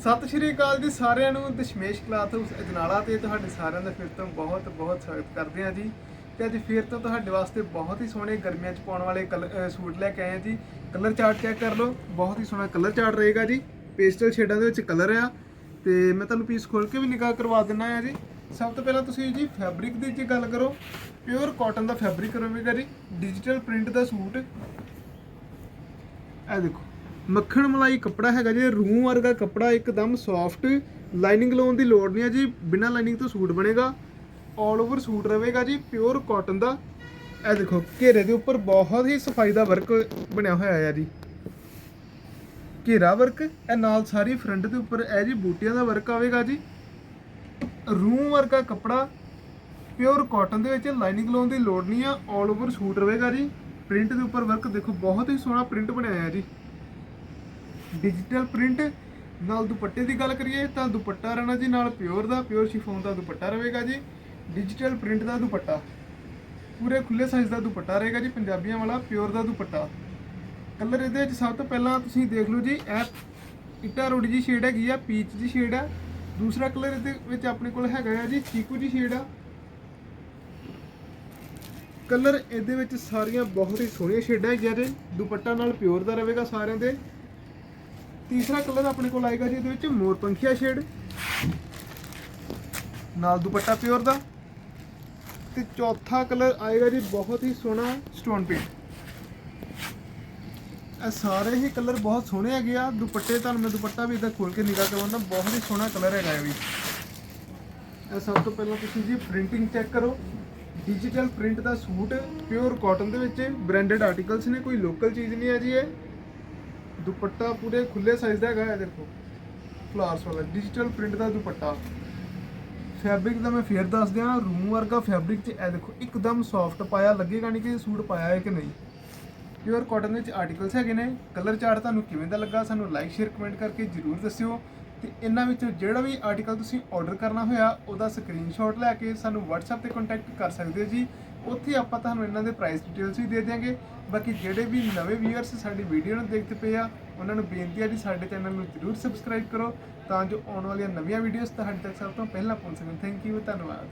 ਸਤਿ ਸ਼੍ਰੀ ਅਕਾਲ ਜੀ ਸਾਰਿਆਂ ਨੂੰ, ਦਸ਼ਮੇਸ਼ ਕਲਾਥ ਹਾਊਸ ਅਜਨਾਲਾ ਤੇ ਤੁਹਾਡੇ ਸਾਰਿਆਂ ਦਾ ਫਿਰ ਤੋਂ ਬਹੁਤ ਬਹੁਤ ਸਵਾਗਤ ਕਰਦੇ ਹਾਂ ਜੀ। ਤੇ ਅੱਜ ਫਿਰ ਤੋਂ ਤੁਹਾਡੇ ਵਾਸਤੇ ਬਹੁਤ ਹੀ ਸੋਹਣੇ ਗਰਮੀਆਂ 'ਚ ਪਾਉਣ ਵਾਲੇ ਕਲ- ਸੂਟ ਲੈ ਕੇ ਆਏ ਹਾਂ ਜੀ। ਕਲਰ ਚਾਰਟ ਚੈੱਕ ਕਰ ਲਓ। ਬਹੁਤ ਹੀ ਸੋਹਣਾ ਕਲਰ ਚਾਰਟ ਰਹੇਗਾ ਜੀ। ਪੇਸਟਲ ਸ਼ੇਡਾਂ ਦੇ ਵਿੱਚ ਕਲਰ ਆ। ਤੇ ਮੈਂ ਤੁਹਾਨੂੰ ਪੀਸ ਖੋਲ ਕੇ ਵੀ ਨਿਗਾਹ ਕਰਵਾ ਦਿੰਦਾ ਆ ਜੀ। ਸਭ ਤੋਂ ਪਹਿਲਾਂ ਤੁਸੀਂ ਜੀ ਫੈਬਰਿਕ ਦੀ ਜੇ ਗੱਲ ਕਰੋ ਪਿਓਰ ਕਾਟਨ ਦਾ ਫੈਬਰਿਕ ਰਹੇਗਾ ਜੀ। ਡਿਜੀਟਲ ਪ੍ਰਿੰਟ ਦਾ ਸੂਟ। ਇਹ ਦੇਖੋ। ਮੱਖਣ ਮਲਾਈ ਕੱਪੜਾ ਹੈਗਾ ਜੀ ਰੂਮ ਵਰਗਾ ਕੱਪੜਾ, ਇੱਕਦਮ ਸੌਫਟ ਲਾਈਨਿੰਗ ਲਾਉਣ ਦੀ ਲੋੜ ਨਹੀਂ ਹੈ ਜੀ, ਬਿਨਾਂ ਲਾਈਨਿੰਗ ਤੋਂ ਸੂਟ ਬਣੇਗਾ। 올 ਓਵਰ ਸੂਟ ਰਹੇਗਾ ਜੀ ਪਿਓਰ ਕਾਟਨ ਦਾ। ਇਹ ਦੇਖੋ, ਘੇਰੇ ਦੇ ਉੱਪਰ ਬਹੁਤ ਹੀ ਸਫ਼ਾਈ ਦਾ ਵਰਕ ਬਣਿਆ ਹੋਇਆ ਹੈ ਜੀ। ਘੇਰਾ ਵਰਕ ਇਹ ਨਾਲ ਸਾਰੀ ਫਰੰਟ ਦੇ ਉੱਪਰ ਇਹ ਜੀ ਬੂਟੀਆਂ ਦਾ ਵਰਕ ਆਵੇਗਾ ਜੀ। ਰੂਮ ਵਰਗਾ ਕੱਪੜਾ ਪਿਓਰ ਕਾਟਨ ਦੇ ਵਿੱਚ ਲਾਈਨਿੰਗ ਲਾਉਣ ਦੀ ਲੋੜ ਨਹੀਂ ਆ 올 ਓਵਰ ਸੂਟ ਰਹੇਗਾ ਜੀ। ਪ੍ਰਿੰਟ ਦੇ ਉੱਪਰ ਵਰਕ ਦੇਖੋ, ਬਹੁਤ ਹੀ ਸੋਹਣਾ ਪ੍ਰਿੰਟ ਬਣਿਆ ਹੈ ਜੀ। ਡਿਜੀਟਲ ਪ੍ਰਿੰਟ ਨਾਲ ਦੁਪੱਟੇ ਦੀ ਗੱਲ ਕਰੀਏ ਤਾਂ ਦੁਪੱਟਾ ਰਹਿਣਾ ਜੀ ਨਾਲ ਪਿਓਰ ਦਾ ਪਿਓਰ ਸ਼ਿਫੋਨ ਦਾ ਦੁਪੱਟਾ ਰਹੇਗਾ ਜੀ। ਡਿਜੀਟਲ ਪ੍ਰਿੰਟ ਦਾ ਦੁਪੱਟਾ। ਪੂਰੇ ਖੁੱਲੇ ਸਾਈਜ਼ ਦਾ ਦੁਪੱਟਾ ਰਹੇਗਾ ਜੀ, ਪੰਜਾਬੀਆਂ ਵਾਲਾ ਪਿਓਰ ਦਾ ਦੁਪੱਟਾ। ਕਲਰ ਇਹਦੇ ਵਿੱਚ ਸਭ ਤੋਂ ਪਹਿਲਾਂ ਤੁਸੀਂ ਦੇਖ ਲਓ ਜੀ, ਇਹ ਇਟਾ ਰੋਡੀ ਜੀ ਸ਼ੇਡ ਹੈਗੀ ਆ ਪੀਚ ਦੀ ਸ਼ੇਡ ਆ। ਦੂਸਰਾ ਕਲਰ ਇਹਦੇ ਵਿੱਚ ਆਪਣੇ ਕੋਲ ਹੈਗਾ ਆ ਜੀ, ਚੀਕੂ ਦੀ ਸ਼ੇਡ ਆ। ਕਲਰ ਇਹਦੇ ਵਿੱਚ ਸਾਰੀਆਂ ਬਹੁਤ ਹੀ ਸੋਹਣੀਆਂ ਸ਼ੇਡਾਂ ਹੈਗੀਆਂ ਜੀ ਦੁਪੱਟਾ ਨਾਲ ਪਿਓਰ ਦਾ ਰਹੇਗਾ ਸਾਰਿਆਂ ਦੇ। ਤੀਸਰਾ ਕਲਰ ਆਪਣੇ ਕੋਲ ਆਏਗਾ ਜੀ, ਇਹਦੇ ਵਿੱਚ ਮੋਰ ਪੰਖੀਆ ਸ਼ੇਡ ਨਾਲ ਦੁਪੱਟਾ ਪਿਓਰ ਦਾ। ਤੇ ਚੌਥਾ ਕਲਰ ਆਏਗਾ ਜੀ, ਬਹੁਤ ਹੀ ਸੋਹਣਾ ਸਟੋਨ ਪੇਂਟ ਇਹ ਸਾਰੇ ਹੀ ਕਲਰ ਬਹੁਤ ਸੋਹਣੇ ਹੈਗੇ ਆ। ਦੁਪੱਟੇ ਤੁਹਾਨੂੰ ਮੈਂ ਦੁਪੱਟਾ ਵੀ ਇਦਾਂ ਖੋਲ ਕੇ ਨਿਗਾਹ ਕਰਵਾਉਂਦਾ, ਬਹੁਤ ਹੀ ਸੋਹਣਾ ਕਲਰ ਹੈਗਾ ਇਹ ਵੀ। ਇਹ ਸਭ ਤੋਂ ਪਹਿਲਾਂ ਤੁਸੀਂ ਜੀ ਪ੍ਰਿੰਟਿੰਗ ਚੈੱਕ ਕਰੋ। ਡਿਜੀਟਲ ਪ੍ਰਿੰਟ ਦਾ ਸੂਟ ਪਿਓਰ ਕਾਟਨ ਦੇ ਵਿੱਚ ਬ੍ਰਾਂਡਡ ਆਰਟੀਕਲਸ ਨੇ, ਕੋਈ ਲੋਕਲ ਚੀਜ਼ ਨਹੀਂ ਹੈ ਜੀ ਇਹ। ਦੁਪੱਟਾ ਪੂਰੇ ਖੁੱਲੇ ਸਾਈਜ਼ ਦਾ ਹੈਗਾ ਇਹ ਦੇਖੋ। ਫਲਾਰਸ ਵਾਲਾ ਡਿਜੀਟਲ ਪ੍ਰਿੰਟ ਦਾ ਦੁਪੱਟਾ। ਫੈਬਰਿਕ ਦਾ ਮੈਂ ਫੇਰ ਦੱਸ ਦਿਆਂ ਰੂਮ ਵਰਗਾ ਫੈਬਰਿਕ 'ਚ ਇਹ ਦੇਖੋ, ਇੱਕਦਮ ਸੌਫਟ ਪਾਇਆ, ਲੱਗੇਗਾ ਨਹੀਂ ਕਿ ਸੂਟ ਪਾਇਆ ਹੈ ਕਿ ਨਹੀਂ। ਪਿਓਰ ਕਾਟਨ ਵਿੱਚ ਆਰਟੀਕਲਸ ਹੈਗੇ ਨੇ। ਕਲਰ ਚਾਰਟ ਤੁਹਾਨੂੰ ਕਿਵੇਂ ਦਾ ਲੱਗਾ, ਸਾਨੂੰ ਲਾਈਕ ਸ਼ੇਅਰ ਕਮੈਂਟ ਕਰਕੇ ਜਰੂਰ ਦੱਸਿਓ। ਤੇ ਇਹਨਾਂ ਵਿੱਚੋਂ ਜਿਹੜਾ ਵੀ ਆਰਟੀਕਲ ਤੁਸੀਂ ਆਰਡਰ ਕਰਨਾ ਹੋਇਆ, ਉਹਦਾ ਸਕਰੀਨਸ਼ਾਟ ਲੈ ਕੇ ਸਾਨੂੰ WhatsApp ਤੇ ਕੰਟੈਕਟ ਕਰ ਸਕਦੇ ਹੋ ਜੀ। ਉੱਥੇ ਆਪਾਂ ਤੁਹਾਨੂੰ ਇਹਨਾਂ ਦੇ ਪ੍ਰਾਈਸ ਡਿਟੇਲਸ ਵੀ ਦੇ ਦਿਆਂਗੇ। ਬਾਕੀ ਜਿਹੜੇ ਵੀ ਨਵੇਂ ਵੀਅਰਸ ਸਾਡੀ ਵੀਡੀਓ ਨੂੰ ਦੇਖਦੇ ਪਏ ਆ, ਉਹਨਾਂ ਨੂੰ ਬੇਨਤੀ ਹੈ ਜੀ ਸਾਡੇ ਚੈਨਲ ਨੂੰ ਜਰੂਰ ਸਬਸਕ੍ਰਾਈਬ ਕਰੋ, ਤਾਂ ਜੋ ਆਉਣ ਵਾਲੀਆਂ ਨਵੀਆਂ ਵੀਡੀਓਜ਼ ਤੁਹਾਡੇ ਤੱਕ ਸਭ ਤੋਂ ਪਹਿਲਾਂ ਪਹੁੰਚ ਸਕਣ। ਥੈਂਕ ਯੂ ਧੰਨਵਾਦ।